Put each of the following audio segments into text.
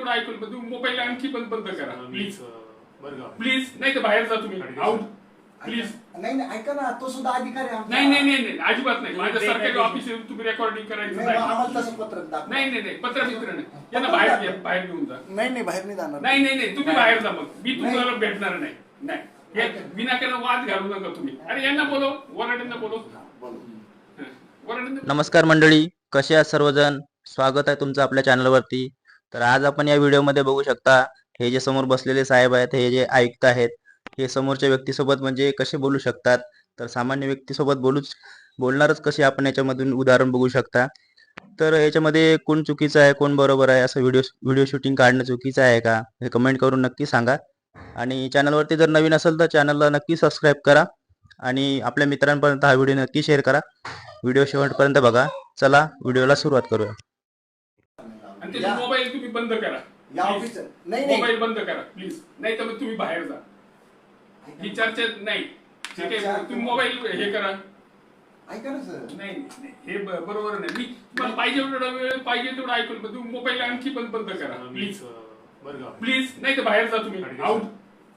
तेवढं ऐकून पण तुम्ही मोबाईल आणखी पण बंद करा. प्लीज प्लीज नाही तर बाहेर जा तुम्ही. आउट प्लीज नाही नाही ऐका ना तो सुद्धा अधिकारी आहे आमचा. नाही नाही नाही नाही अजिबात नाही. माझ्या ते- सरकारी ऑफिस तुम्ही रेकॉर्डिंग करायचं नाही, आम्हाला तसं पत्रक दाखवा. नाही नाही नाही पत्र मित्र नाही. यांना बाहेर घ्या, बाहेर घेऊन जा. नाही नाही बाहेर नाही जाणार. नाही नाही नाही तुम्ही बाहेर जा मग. मी तुम्हाला नाही. भेटणार नाही. नाही. हे विनाकारण वाद घालू नका तुम्ही. अरे यांना बोलो वराड्यांना बोलो नमस्कार मंडळी. कसे आहात सर्वजण? स्वागत आहे तुमचं आपल्या चॅनलवरती तर आज आपण या व्हिडिओमध्ये बघू शकता हे जे समोर बसलेले साहेब आहेत हे जे आयुक्त आहेत हे समोरच्या व्यक्तीसोबत म्हणजे कसे बोलू शकतात? तर सामान्य व्यक्तीसोबत बोलूच बोलणारच कसे आपण याच्यामधून उदाहरण बघू शकता? तर याच्यामध्ये कोण चुकीचं आहे कोण बरोबर आहे असं व्हिडिओ व्हिडिओ शूटिंग काढणं चुकीचं आहे का? हे कमेंट करून नक्की सांगा. आणि चॅनलवरती जर नवीन असेल तर चॅनलला नक्की सबस्क्राईब करा. आणि आपल्या मित्रांपर्यंत हा व्हिडिओ नक्की शेअर करा. व्हिडिओ शेवटपर्यंत बघा. चला व्हिडिओला सुरुवात करूया. तुम्ही बंद करा. या Please. ऑफिसर नाही नाही. मोबाईल बंद करा प्लीज नाही तर मग तुम्ही बाहेर जा. ही चर्चा नाही. ठीक आहे तुम्ही मोबाईल हे करा. ऐका ना सर. नाही नाही, हे ब- बरोबर नाही. मी तुम्हाला पाहिजे तेवढा वेळ पाहिजे तेवढं ऐकून पण तुम्ही मोबाईल आणखी पण बंद करा प्लीज बरं का. प्लीज नाही तर बाहेर जा तुम्ही. आउट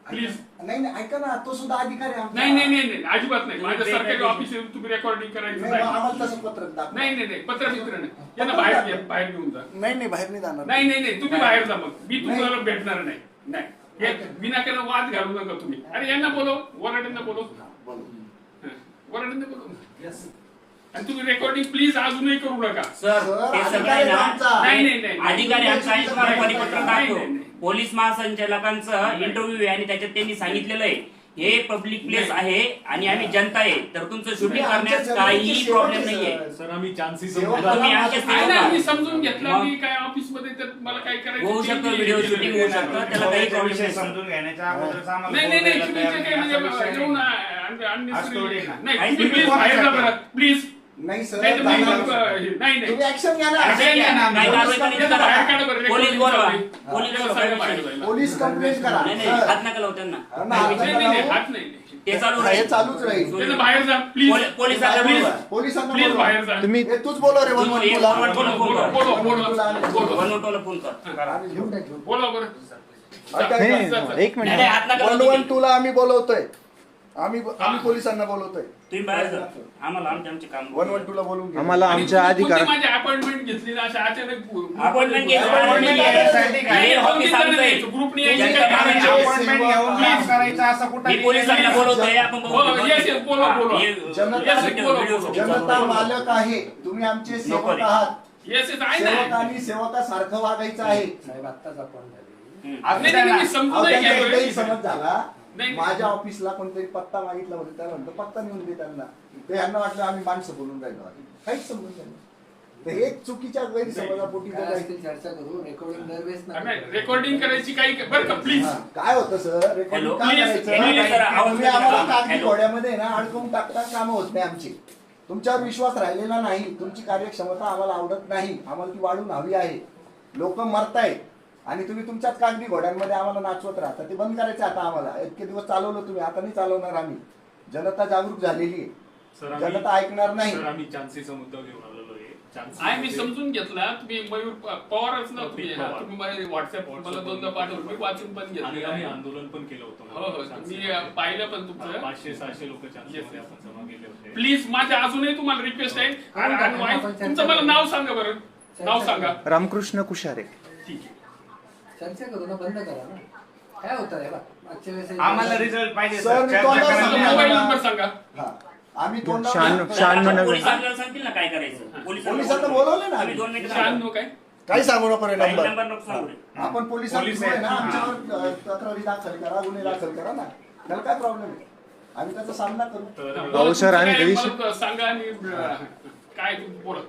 प्लीज नाही नाही ऐका ना तो सुद्धा अधिकारी आहे आमचा. नाही नाही नाही नाही अजिबात नाही माझ्या सरकारी ऑफिस तुम्ही रेकॉर्डिंग करायचं नाही, मग नाही आम्हाला तसं पत्रक दाखवा. नाही नाही नाही पत्र मित्र नाही यांना बाहेर बाहेर घेऊन जा नाही नाही बाहेर नाही जाणार नाही नाही नाही तुम्ही बाहेर जा मग मी तुम्हाला भेटणार नाही नाही हे विनाकारण वाद घालू नका तुम्ही अरे यांना बोलो वराड्यांना बोलो बोलू. हं. वराड्यांना बोलो आणि तुम्ही रेकॉर्डिंग प्लीज अजूनही करू नका सर सर, हे सगळं अधिकारी आहे ना आमचा. नाही नाही नाही अधिकारी आमचा नाही, नाही, नाही. पोलीस महासंचालकांचं इंटरव्ह्यू आहे आणि त्याच्यात त्यांनी सांगितलेलं आहे. हे पब्लिक प्लेस आहे आणि आम्ही जनता आहे. तर तुमचं शूटिंग काहीही सेवक प्रॉब्लेम आहे, नाहीये. सर. आम्ही चान्सेस समजून घेतलं? मी काय ऑफिसमध्ये तर मला काय करायचं? होऊ शकतं व्हिडिओ शूटिंग होऊ शकतं त्याला काही प्रॉब्लेम समजून घेण्याच्या अगोदरच आम्हाला नाही नाही काही म्हणजे प्लीज नाही सर नाही जाणार. हे- तुम्ही ऍक्शन घ्या ना Action घ्या ना. काय कारवाई करायची याला करा. बाहेर काढा बरं, पोलीस recording बोलवा चालू आहे. पोलीस याला बोलवा, सांगा काही बाहेर विषय नाही. पोलीस कंप्लेंट करा नाही नाही सर. हात नका लावू त्यांना हा ना, नाही हात नाही नका नाही, लावू. हात नाही ते चालू हे राहील चालूच राहील त्याला बाहेर जा प्लीज पोली- पोलिसांना प्लीज बोलवा. पोलिसांना प्लीज बोलवा. बाहेर जा तुम्ही हे तूच बोलव रे वन टूला. वन वन फोन करा. फोन बरं. नाही, एक नाही मिनिट नाही, हात नका वन लावू वन तुम्ही. टूला आम्ही बोलवतोय आम्ही आम्ही पोलिसांना बोलवतोय. तुम्ही बाहेर जा. आम्हाला आमचे आमचे काम वन वन टूला बोलून घे. आम्हाला आणि आमच्या अधिकार माझी अपॉइंटमेंट घेतली ना अचानक Appointment. Appointment Appointment घेऊन काम. करायचं असं कुठं मी पोलिसांना बोलवतोय. आपण बघू. हो, yes, yes, बोलवा, बोलवा. हे- जनता- बोलवा, व्हिडिओ बोलवा. शूटिंग चालू जनता आहे. मालक आहे. तुम्ही आमचे सेवक. आहात. येस येस आहे ना. सेवकांनी सेवकासारखं वागायचं आहे. हम्म. नाही नाही नाही, मी समजून अहो, नाही त्यांचा घ्यायला एकही समज झाला. नाही. माझ्या ऑफिसला कोणतरी पत्ता मागितला होता त्याला म्हणतो पत्ता नेऊन दे त्यांना ते यांना वाटलं आम्ही माणसं बोलून राहिलो आहे. काहीच समजून नाही तर हे चुकीच्या गैरसमजापोटी जर काय काही- असतील चर्चा करू रेकॉर्डिंग दरवेळेस नाही, रेकॉर्डिंग करायची काही बरं का प्लीज हा, काय होतं सर रेकॉर्डिंग Hello. का Please, करायचं? आवाज तुम्ही आम्हाला करा. कागदी Hello. घोड्यामध्ये ना अडकवून टाकता काम होत नाही आमची तुमच्यावर विश्वास राहिलेला नाही तुमची कार्यक्षमता आम्हाला आवडत नाही आम्हाला ती वाढून हवी आहे लोक मरतायत आणि तुम्ही तुमच्याच कागदी घोड्यांमध्ये आम्हाला नाचवत राहता ते बंद करायचं आता आम्हाला. इतके दिवस चालवलं तुम्ही. आता नाही चालवणार आम्ही. जनता जागरूक झालेली आहे. सर आम्ही जनता ऐकणार नाही. सर आम्ही चान्सेसचा मुद्दा घेऊन आलेलो आहे. Chances आहे मी समजून घेतला. तुम्ही मयूर पवारच ना. तुम्ही हा, मला व्हॉट्सअप मला दोनदा पाठवलं. मी वाचून पण आणि आम्ही घेतलं आंदोलन पण केलं होतं. हो हो. मी पाहिलं पण तुमचं. पाचशे सहाशे लोक प्लीज माझ्या अजूनही तुम्हाला रिक्वेस्ट आहे. वाईफ- तुमचं मला नाव सांगा बरं. नाव सांगा. रामकृष्ण कुशारे. ठीक आहे. चर्चा करू ना बंद करा ना. काय होतं याला मागच्या वेळेस आम्हाला रिझल्ट पाहिजे सर, सर मी चर्चा तोंडावर करायला मला सांगणार. मोबाईल नाही. नंबर सांगा. हा. आम्ही तोंडावर- शहाण्णव- आपल्याला सांगतील ना काय करायचं. पोलिसांना बोलवलं ना आम्ही दोन मिनिटं शहाण्णव काय काही सांगू नको रे काही नंबर. नंबर नको सांगू रे. आपण पोलिसांना पोलीस आहे ना आहेत. आमच्यावर अ, तक्रारी दाखल करा गुन्हे दाखल करा ना. त्याला काय प्रॉब्लेम आहे? आम्ही त्याचा सामना करू. तर बोला, भाऊ सर, मला सांगा आणि अ, काय बोला.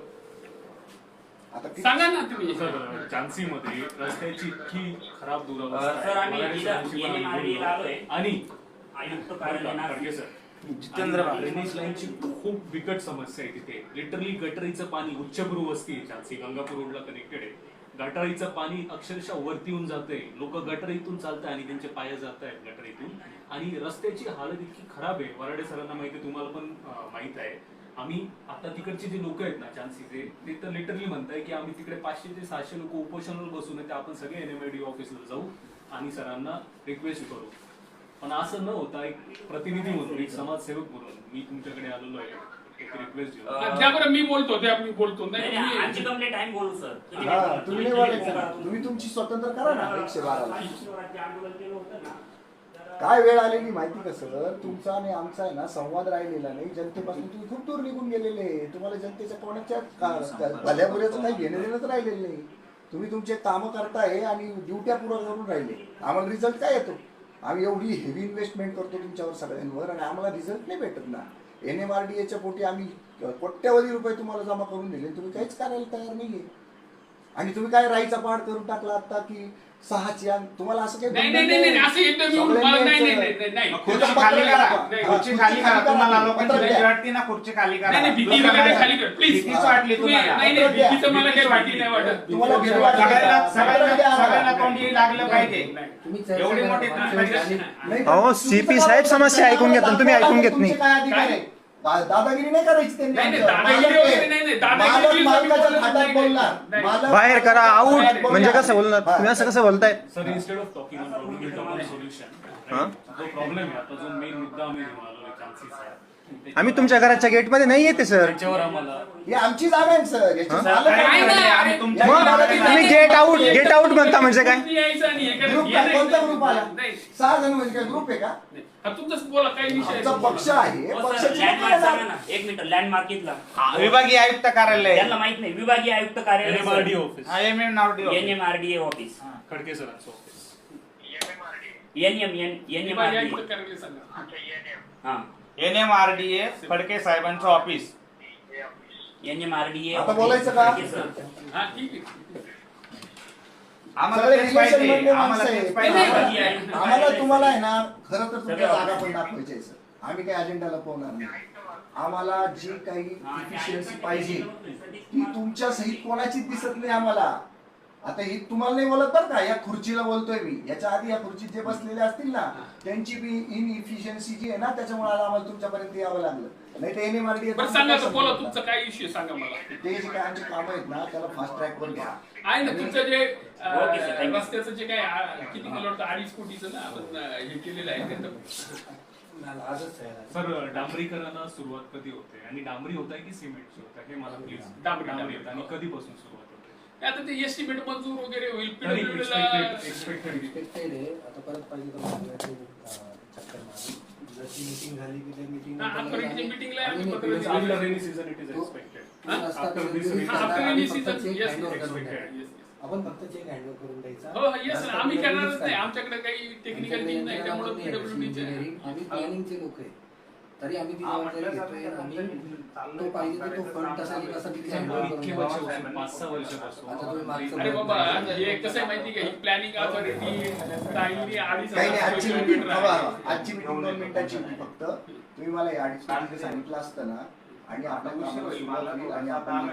आता किती- सांगा ना तुम्ही. सर झान्सी मध्ये रस्त्याची इतकी खराब दुरावस्था सर आम्ही येणे आलोय. आणि आयुक्त सर जितेंद्र भावे. ड्रेनेज लाईनची खूप बिकट समस्या आहे तिथे. लिटरली गटरीचं पाणी उच्चभ्रू वस्ती आहे झान्सी गंगापूर रोडला कनेक्टेड आहे. गटारीचं पाणी अक्षरशः वरती येऊन जाते लोक गटरीतून चालतात आणि त्यांचे पाय जात आहेत गटरीतून. आणि रस्त्याची हालत इतकी खराब आहे. वराडे सरांना माहिती आहे तुम्हाला पण अं, माहीत आहे. आम्ही आता तिकडचे जे लोक आहेत ना चान्सीचे ते तर लिटरली म्हणताय की आम्ही तिकडे पाचशे ते सहाशे लोक उपोषणावर बसून ते आपण सगळे एनएमआयडी ऑफिसला जाऊ आणि सरांना रिक्वेस्ट करू. पण असं न होता एक प्रतिनिधी म्हणून एक समाजसेवक म्हणून मी तुमच्याकडे आलेलो आहे बरं मी बोलतो त्या मी बोलतो. नाही, आमची कंप्लेंट बोलू सर तुम्ही हा तुम्ही तुमची स्वतंत्र करा ना एकशे शिवराज्य आंदोलन केलं होतं ना. काय वेळ आलेली माहिती कसं तुमचा आणि आमचा आहे ना संवाद राहिलेला नाही. जनतेपासून तुम्ही खूप दूर निघून गेलेले आहे. तुम्हाला जनतेच्या कोणाच्या का- भल्याबुऱ्याचं काही घेणं देणंच राहिलेलं नाही. तुम्ही तुमचे कामं करताय आणि ड्युट्या पुरा करून राहिले. आम्हाला रिझल्ट काय येतो? आम्ही एवढी हेवी इन्व्हेस्टमेंट करतो तुमच्यावर सगळ्यांवर आणि आम्हाला रिझल्ट नाही भेटत ना. एन एम आर डी एच्या पोटी आम्ही कोट्यावधी रुपये तुम्हाला जमा करून दिले. तुम्ही काहीच करायला तयार नाहीये. आणि तुम्ही काय राईचा पाठ करून टाकला आता की सहाची आणि तुम्हाला असं काही नाही बंधन नाही नाही नाही, असं मला- नाही नाही यायचं. नाही नाही खुर्ची पत्र खाली द्या. करा नाही, खुर्ची खाली करा तुम्हाला लोकांची पत्र भीती द्या. वाटते ना खुर्ची खाली करा नाही नाही भीती दुसरं वगैरे काय? खाली कर प्लीज भीतीच वाटली तुम्ही तुम्हाला नाही नाही पत्र द्या. भीतीचं मला काही भीतीच वाटली नाही वाटली. वाटत तुम्हाला भीती वाटते का? सगळ्यांना पत्र सगळ्यांना द्या. सगळ्यांना तोंडी लागलं पाहिजे तुम्ही चर्चा एवढी करा. मोठी मागच्या वेळी नाही, अहो, तुमचं CP काय साहेब समस्या ऐकून घेतात, तुम्ही ऐकून घेत नाही. तुमचे काय अधिकार आहे? दादागिरी नाही करायची त्यांनी मालक मालकाच्या नाही. बोलणार नाही. मालक- बाहेर करा आऊट बोलणार. म्हणजे कसं बोलणार तुम्ही असं कसं बोलताय sir instead of talking on problem will talk on solution हा? जो प्रॉब्लेम आहे आता जो मेन मुद्दा आम्ही आम्ही तुमच्या घराच्या गेटमध्ये नाही येते सर. त्याच्यावर आम्हाला. ही आमची जागा आहे सर. याची हा? मालक आहे. नाही, नाही, आम्ही अरे, तुमच्या मग घरामध्ये तुम्ही. गेट आऊट गेट आऊट म्हणता म्हणजे काय? यायचं हे. ग्रुप काय. कोणता ग्रुप आला? नाही. सहा जण म्हणजे काय ग्रुप आहे का? नाही. हा, तुमचंच बोला काही विषय आमचा नाही. पक्ष आहे. हो, सर, पक्षाची लँडमार्क लोकं सांगा येणार. ना. एक मिनिट लँडमार्क इथला हा, विभागीय आयुक्त कार्यालय. त्यांना माहीत नाही. विभागीय आयुक्त कार्यालय NMRD office M M N M R D A office Khadke सरांचं office N M N N M R विभागीय डी आयुक्त कार्यालय सांगा. हा. N M R D A Phadke साहेबांचं office N M R D A आता बोलायचं का? हा, ठीक आहे. आम्हाला सगळे तेच relation पाहिजे मधले आम्हाला माणसं तेच आहेत. पाहिजे नाही, नाही, नाही. आम्हाला तुम्हाला आहे ना खरं तर तुमच्या सगळं जागा पण दाखवायची आहे सर आम्ही काही अजेंडा लपवणार नाही आम्हाला जी काही इफिशियन्सी पाहिजे ती तुमच्या सहित कोणाचीच दिसत नाही आम्हाला आता ही तुम्हाला नाही बोलत बरं का या खुर्चीला बोलतोय मी. याच्या आधी या खुर्चीत जे बसलेले असतील ना त्यांची बी इन इफिशियन्सी जी आहे ना त्याच्यामुळे आज आम्हाला तुमच्यापर्यंत यावं लागलं. नाही तर एनएमआरडी बरं सांगा तर बोला तुमचं काय विषय सांगा मला. ते जे काय आमचे काम आहेत ना त्याला फास्ट ट्रॅक वर घ्या. आहे ना तुमचं जे ओके, सर, थँक्यू. रस्त्याचं जे काय आ- किती मला वाटतं अडीच कोटीचं ना आपण अं, हे केलेलं आहे ते तर- आजच आहे. सर डांबरीकरणाला सुरुवात कधी होते? आणि डांबरी होत आहे की सिमेंटची होत आहे? हे मला प्लीज डांबरी. होत आणि कधीपासून सुरुवात आता ते एस्टिमेट मंजूर वगैरे होईल तरी PWD ला- expected- expected एक्सपेक्टेड आहे आता परत पाहिजे तर मागल्या वेळी, अं, चक्कर मारून. जशी मीटिंग झाली की त्या मीटिंग हा, आजपर्यंतच्या meeting ला आम्ही पत्र After दिलं. rainy season it is expected. हा? After this हा, हा, after आम्ही rainy फक्त season, check yes, handover yes, करून yes, द्यायचा. yes, yes. आपण फक्त चेक हँडओव्हर करून द्यायचा हो हो आम्ही करणारच नाही करा. आमच्याकडे काही टेक्निकल टीम नाही त्यामुळे engineering. आम्ही प्लॅनिंगचे लोक आहे तरी आम्ही ती हा, जबाबदारी म्हटलं घेतोय आम्ही तो पाहिजे तो फंड कसा की कसा तिथे इतके द्यावा. वर्षापासून पाच सहा वर्षापासून. आता तुम्ही मागचं अरे. बाबा हे कसं आहे माहिती का? ही प्लॅनिंग अथॉरिटी ताईंनी अडीच काही नाही आजची मीटिंग. आजची मीटिंग दोन मिनिटाची होती फक्त. तुम्ही मला हे अडीच मिनिटं सांगितलं असतं ना. आणि होईल. आणि आपण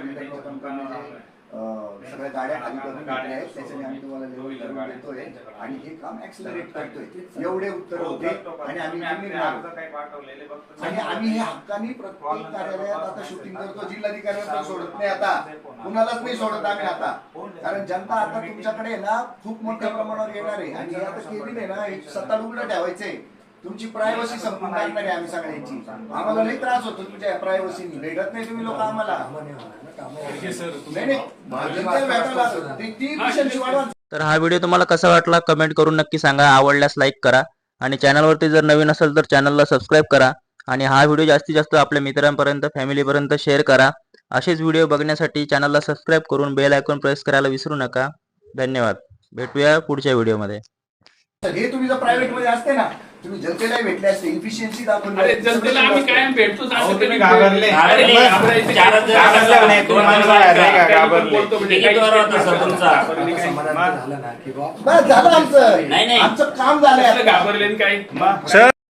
सगळ्या गाड्या खाली करून घेतल्या आहेत. त्याच्याने आम्ही तुम्हाला लेवल करून देतोय. आणि हे काम ऍक्सलरेट करतोय. एवढे उत्तर होते आणि आम्ही. आणि आम्ही हे हक्कानी प्रत्येक कार्यालयात आता शूटिंग करतो जिल्हाधिकाऱ्यांना सोडत नाही आता. कुणालाच नाही सोडत. आम्ही आता. कारण जनता आता तुमच्याकडे ना खूप मोठ्या प्रमाणावर येणार आहे. आणि हे आता केली आहे ना सत्ता उघडं ठेवायचंय. तुमची प्रायव्हसी संपून टाकणार आहे आम्ही सगळ्यांची. आम्हाला लई त्रास होतो तुमच्या प्रायव्हसीनी भेटत नाही तुम्ही लोक आम्हाला. नाही नाही. ती- ती तर हा व्हिडिओ तुम्हाला कसा वाटला कमेंट करून नक्की सांगा. आवडल्यास लाईक करा आणि चॅनलवरती जर नवीन असेल तर चॅनलला सबस्क्राईब करा आणि हा व्हिडिओ जास्तीत जास्त आपल्या मित्रांपर्यंत फॅमिलीपर्यंत शेअर करा. असेच व्हिडिओ बघण्यासाठी चॅनलला सबस्क्राईब करून बेल आयकॉन प्रेस करायला विसरू नका. धन्यवाद. भेटूया पुढच्या व्हिडिओमध्ये. हे तुम्ही जर प्रायव्हेटमध्ये असते ना तुम्ही जनतेलाही भेटले असते इफिशियन्सी दाखवली अरे असते. जनतेला आम्ही कायम अहो, तुम्ही घाबरले. नाही, दोन तुम्हाला माणसं का? बोलतो म्हणजे काही होता तुमचा? झालं ना की बा बस झालं आमचं नाही, नाही. आमचं काम झालंय आता. घाबरले आणि काय सर